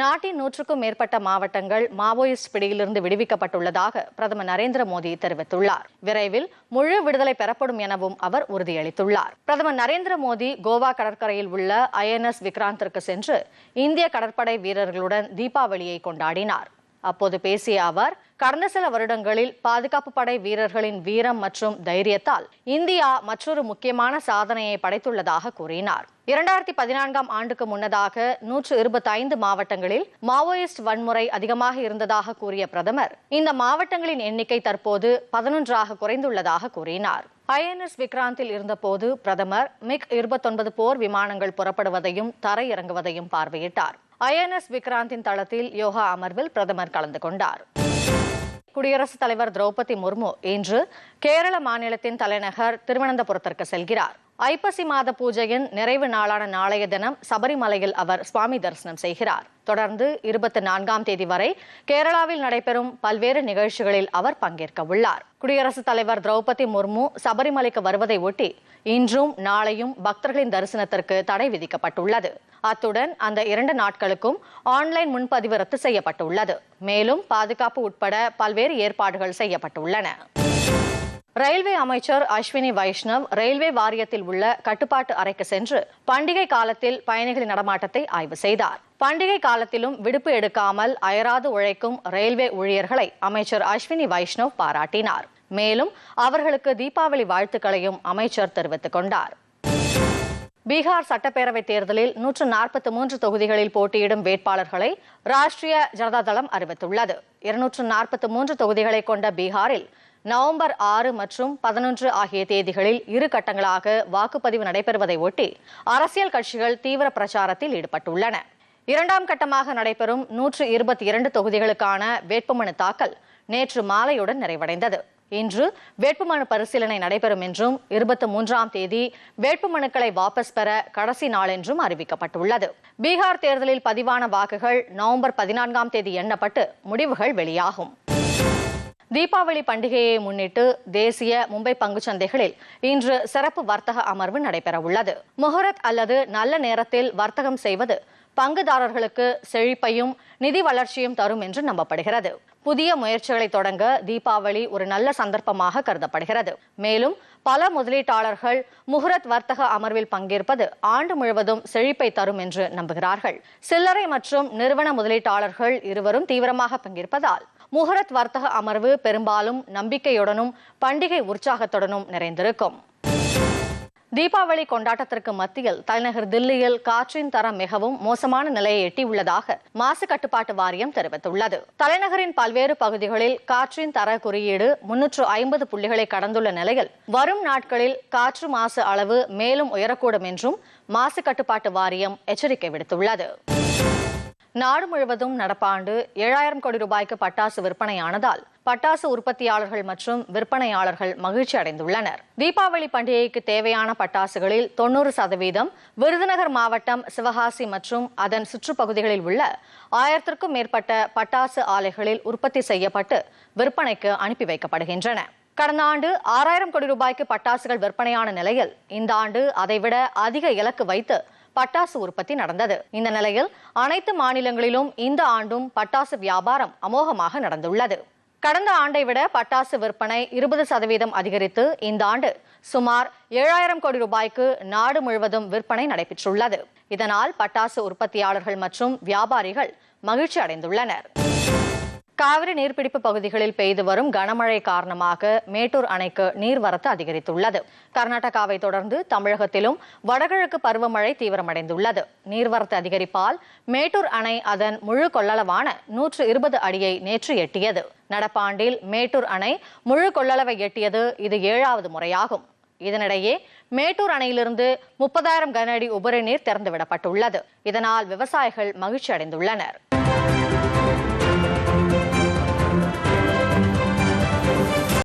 நாட்டின் நூற்றுக்கும் மேற்பட்ட மாவட்டங்கள் மாவோயிஸ்ட் பிடியிலிருந்து விடுவிக்கப்பட்டுள்ளதாக பிரதமர் நரேந்திர மோடி தெரிவித்துள்ளார். விரைவில் முழு விடுதலை பெறப்படும் எனவும் அவர் உறுதியளித்துள்ளார். பிரதமர் நரேந்திர மோடி கோவா கடற்கரையில் உள்ள ஐஎன்எஸ் விக்ராந்திற்கு சென்று இந்திய கடற்படை வீரர்களுடன் தீபாவளியை கொண்டாடினார். அப்போது பேசிய அவர் கடந்த சில வருடங்களில் பாதுகாப்பு படை வீரர்களின் வீரம் மற்றும் தைரியத்தால் இந்தியா மற்றொரு முக்கியமான சாதனையை படைத்துள்ளதாக கூறினார். இரண்டாயிரத்தி பதினான்காம் ஆண்டுக்கு முன்னதாக நூற்று இருபத்தைந்து மாவட்டங்களில் மாவோயிஸ்ட் வன்முறை அதிகமாக இருந்ததாக கூறிய பிரதமர் இந்த மாவட்டங்களின் எண்ணிக்கை தற்போது பதினொன்றாக குறைந்துள்ளதாக கூறினார். ஐஎன்எஸ் விக்ராந்தில் இருந்தபோது பிரதமர் மிக் இருபத்தொன்பது போர் விமானங்கள் புறப்படுவதையும் தரையிறங்குவதையும் பார்வையிட்டார். ஐஎன்எஸ் விக்ராந்தின் தளத்தில் யோகா அமர்வில் பிரதமர் கலந்து கொண்டார். குடியரசுத் தலைவர் திரௌபதி முர்மு இன்று கேரள மாநிலத்தின் தலைநகர் திருவனந்தபுரத்திற்கு செல்கிறார். ஐப்பசி மாத பூஜையின் நிறைவு நாளான நாளைய தினம் சபரிமலையில் அவர் சுவாமி தரிசனம் செய்கிறார். தொடர்ந்து இருபத்தி நான்காம் தேதி வரை கேரளாவில் நடைபெறும் பல்வேறு நிகழ்ச்சிகளில் அவர் பங்கேற்க உள்ளார். குடியரசுத் தலைவர் திரௌபதி முர்மு சபரிமலைக்கு வருவதை ஒட்டி இன்றும் நாளையும் பக்தர்களின் தரிசனத்திற்கு தடை விதிக்கப்பட்டுள்ளது. அத்துடன் அந்த இரண்டு நாட்களுக்கும் ஆன்லைன் முன்பதிவு ரத்து செய்யப்பட்டுள்ளது. மேலும் பாதுகாப்பு உட்பட பல்வேறு ஏற்பாடுகள் செய்யப்பட்டுள்ளன. ரயில்வே அமைச்சர் அஸ்வினி வைஷ்ணவ் ரயில்வே வாரியத்தில் உள்ள கட்டுப்பாட்டு அறைக்கு சென்று பண்டிகை காலத்தில் பயணிகளின் நடமாட்டத்தை ஆய்வு செய்தார். பண்டிகை காலத்திலும் விடுப்பு எடுக்காமல் அயராது உழைக்கும் ரயில்வே ஊழியர்களை அமைச்சர் அஸ்வினி வைஷ்ணவ் பாராட்டினார். மேலும் அவர்களுக்கு தீபாவளி வாழ்த்துக்களையும் அமைச்சர் தெரிவித்துக் கொண்டார். பீகார் சட்டப்பேரவைத் தேர்தலில் நூற்று நாற்பத்தி மூன்று தொகுதிகளில் போட்டியிடும் வேட்பாளர்களை ராஷ்டிரிய ஜனதா தளம் அறிவித்துள்ளது. இருநூற்று நாற்பத்தி மூன்று தொகுதிகளை கொண்ட பீகாரில் நவம்பர் ஆறு மற்றும் பதினொன்று ஆகிய தேதிகளில் இரு கட்டங்களாக வாக்குப்பதிவு நடைபெறுவதை ஒட்டி அரசியல் கட்சிகள் தீவிர பிரச்சாரத்தில் ஈடுபட்டுள்ளன. இரண்டாம் கட்டமாக நடைபெறும் நூற்று இருபத்தி இரண்டு தொகுதிகளுக்கான வேட்புமனு தாக்கல் நேற்று மாலையுடன் நிறைவடைந்தது. இன்று வேட்புமனு பரிசீலனை நடைபெறும் என்றும் இருபத்தி மூன்றாம் தேதி வேட்புமனுக்களை வாபஸ் பெற கடைசி நாள் என்றும் அறிவிக்கப்பட்டுள்ளது. பீகார் தேர்தலில் பதிவான வாக்குகள் நவம்பர் பதினான்காம் தேதி எண்ணப்பட்டு முடிவுகள் வெளியாகும். தீபாவளி பண்டிகையை முன்னிட்டு தேசிய மும்பை பங்குச்சந்தைகளில் இன்று சிறப்பு வர்த்தக அமர்வு நடைபெறவுள்ளது. முகரத் அல்லது நல்ல நேரத்தில் வர்த்தகம் செய்வது பங்குதாரர்களுக்கு செழிப்பையும் நிதி வளர்ச்சியும் தரும் என்று நம்பப்படுகிறது. புதிய முயற்சிகளை தொடங்க தீபாவளி ஒரு நல்ல சந்தர்ப்பமாக கருதப்படுகிறது. மேலும் பல முதலீட்டாளர்கள் முகூர்த் வர்த்தக அமர்வில் பங்கேற்பது ஆண்டு முழுவதும் செழிப்பை தரும் என்று நம்புகிறார்கள். சில்லறை மற்றும் நிறுவன முதலீட்டாளர்கள் இருவரும் தீவிரமாக பங்கேற்பதால் முகூர்த் வர்த்தக அமர்வு பெரும்பாலும் நம்பிக்கையுடனும் பண்டிகை உற்சாகத்துடனும் நிறைந்திருக்கும். தீபாவளி கொண்டாட்டத்திற்கு மத்தியில் தலைநகர் தில்லியில் காற்றின் தரம் மிகவும் மோசமான நிலையை எட்டியுள்ளதாக மாசு கட்டுப்பாட்டு வாரியம் தெரிவித்துள்ளது. தலைநகரின் பல்வேறு பகுதிகளில் காற்றின் தர குறியீடு முன்னூற்று ஐம்பது புள்ளிகளை கடந்துள்ள நிலையில் வரும் நாட்களில் காற்று மாசு அளவு மேலும் உயரக்கூடும் என்றும் மாசு கட்டுப்பாட்டு வாரியம் எச்சரிக்கை விடுத்துள்ளது. நாடு முழுவதும் நடப்பாண்டு ஏழாயிரம் கோடி ரூபாய்க்கு பட்டாசு விற்பனையானதால் பட்டாசு உற்பத்தியாளர்கள் மற்றும் விற்பனையாளர்கள் மகிழ்ச்சி அடைந்துள்ளனர். தீபாவளி பண்டிகைக்கு தேவையான பட்டாசுகளில் தொண்ணூறு சதவீதம் விருதுநகர் மாவட்டம் சிவகாசி மற்றும் அதன் சுற்றுப்பகுதிகளில் உள்ள ஆயிரத்திற்கும் மேற்பட்ட பட்டாசு ஆலைகளில் உற்பத்தி செய்யப்பட்டு விற்பனைக்கு அனுப்பி வைக்கப்படுகின்றன. கடந்த ஆண்டு ஆறாயிரம் கோடி ரூபாய்க்கு பட்டாசுகள் விற்பனையான நிலையில் இந்த ஆண்டு அதைவிட அதிக இலக்கு வைத்து பட்டாசு உற்பத்தி நடந்தது. இந்த நிலையில் அனைத்து மாநிலங்களிலும் இந்த ஆண்டும் பட்டாசு வியாபாரம் அமோகமாக நடந்துள்ளது. கடந்த ஆண்டை விட பட்டாசு விற்பனை இருபது சதவீதம் அதிகரித்து இந்த ஆண்டு சுமார் ஏழாயிரம் கோடி ரூபாய்க்கு நாடு முழுவதும் விற்பனை நடைபெற்றுள்ளது. இதனால் பட்டாசு உற்பத்தியாளர்கள் மற்றும் வியாபாரிகள் மகிழ்ச்சி அடைந்துள்ளனர் காவிரி நீர்பிடிப்பு பகுதிகளில் பெய்து வரும் கனமழை காரணமாக மேட்டூர் அணைக்கு நீர்வரத்து அதிகரித்துள்ளது. கர்நாடகாவை தொடர்ந்து தமிழகத்திலும் வடகிழக்கு பருவமழை தீவிரமடைந்துள்ளது. நீர்வரத்து அதிகரிப்பால் மேட்டூர் அணை அதன் முழு கொள்ளளவான நூற்று இருபது அடியை நேற்று எட்டியது. நடப்பாண்டில் மேட்டூர் அணை முழு கொள்ளளவை எட்டியது இது ஏழாவது முறையாகும். இதனிடையே மேட்டூர் அணையிலிருந்து முப்பதாயிரம் கன அடி உபரி நீர் திறந்துவிடப்பட்டுள்ளது. இதனால் விவசாயிகள் மகிழ்ச்சி அடைந்துள்ளனர்